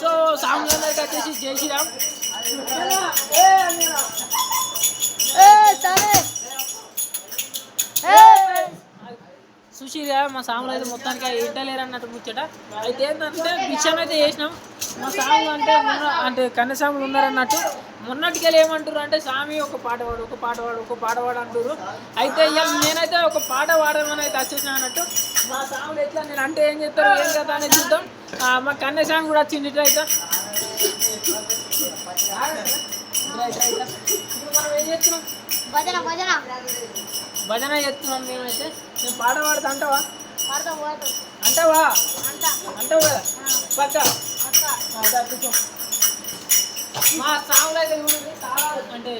So సాంగ్లందరికి వచ్చేసి జై శ్రీరామ్. సుశీగా మా సాంగ్లో అయితే మొత్తానికి ఇంటలేరు అన్నట్టు ముచ్చట. అయితే ఏంటంటే విషయం అయితే చేసినాం. మా సాంగ్ అంటే మొన్న అంటే కన్య సాంగ్లు ఉన్నారన్నట్టు మొన్నటికి ఏమంటారు అంటే స్వామి ఒక పాట పాడు ఒక పాట పాడు ఒక పాట పాడు అంటారు అయితే ఇవాళ నేనైతే ఒక పాట పాడమని అయితే వచ్చేసిన అన్నట్టు మా సాంగ్లు ఎట్లా నేను అంటే ఏం చెప్తారు ఏం కదా అనేది చూద్దాం. మా కన్య సాంగ్ కూడా వచ్చింది ఇట్లా అయితే. మనం ఏం చేస్తున్నాం? భజన భజన. భజన చేస్తున్నాం మేమైతే. నేను పాట పాడుతా అంటావా? అంటావా? అంట. అంటావు? పక్క. మా సాంగ్లో అయితే చూడండి చాలా అంటే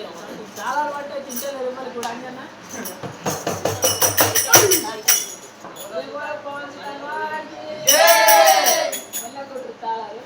చాలా పట్టే తింటలేదు మరి ఇప్పుడు అంజన్న వెళ్ళకూడదు తాళాలు.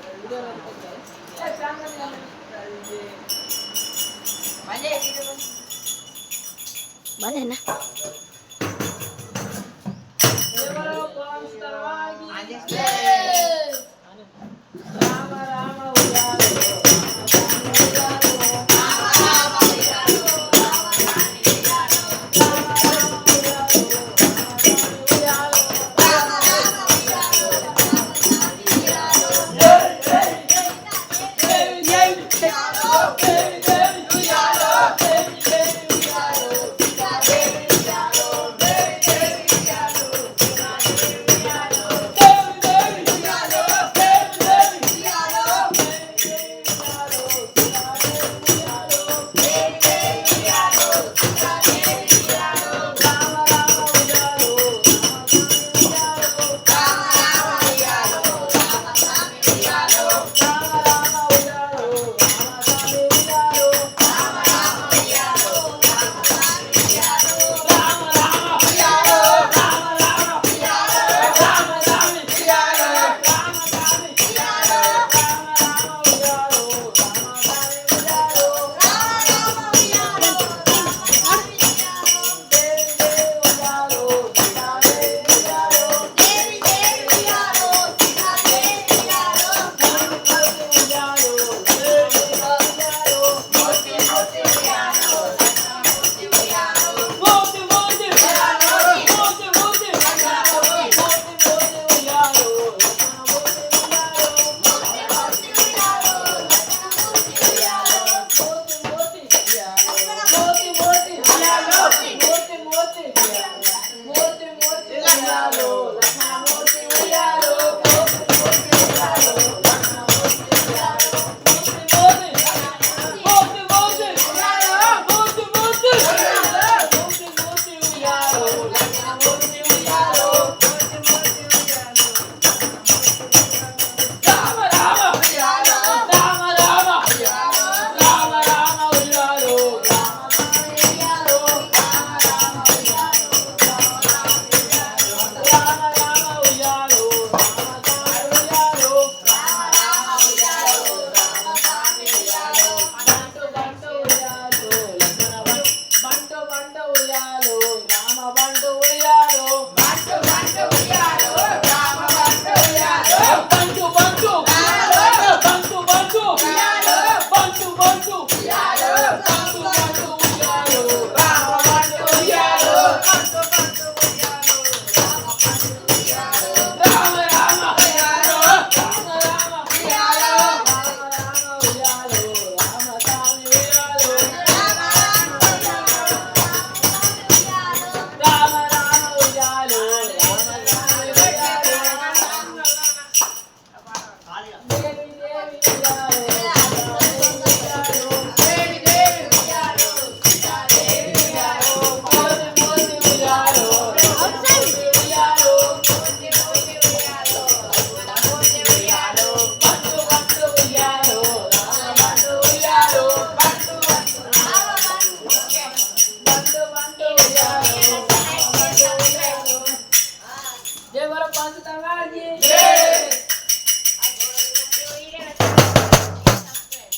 Hello.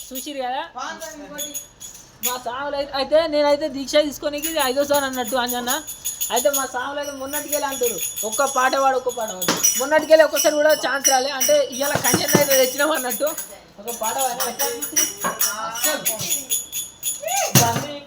చూసిరు కదా? మా సాంగ్లు అయితే అయితే నేనైతే దీక్ష తీసుకోనికి ఐదోసారి అన్నట్టు అంజన్న. అయితే మా సాంగ్లో అయితే మొన్నటికెళ్ళి అంటారు ఒక్క పాట పాడు ఒక్క పాట పాడు. మొన్నటికెళ్ళి ఒక్కసారి కూడా ఛాన్స్ రాలే. అంటే ఇవాళ కంచెన్ అయితే తెచ్చినాం అన్నట్టు. ఒక పాట పాడినా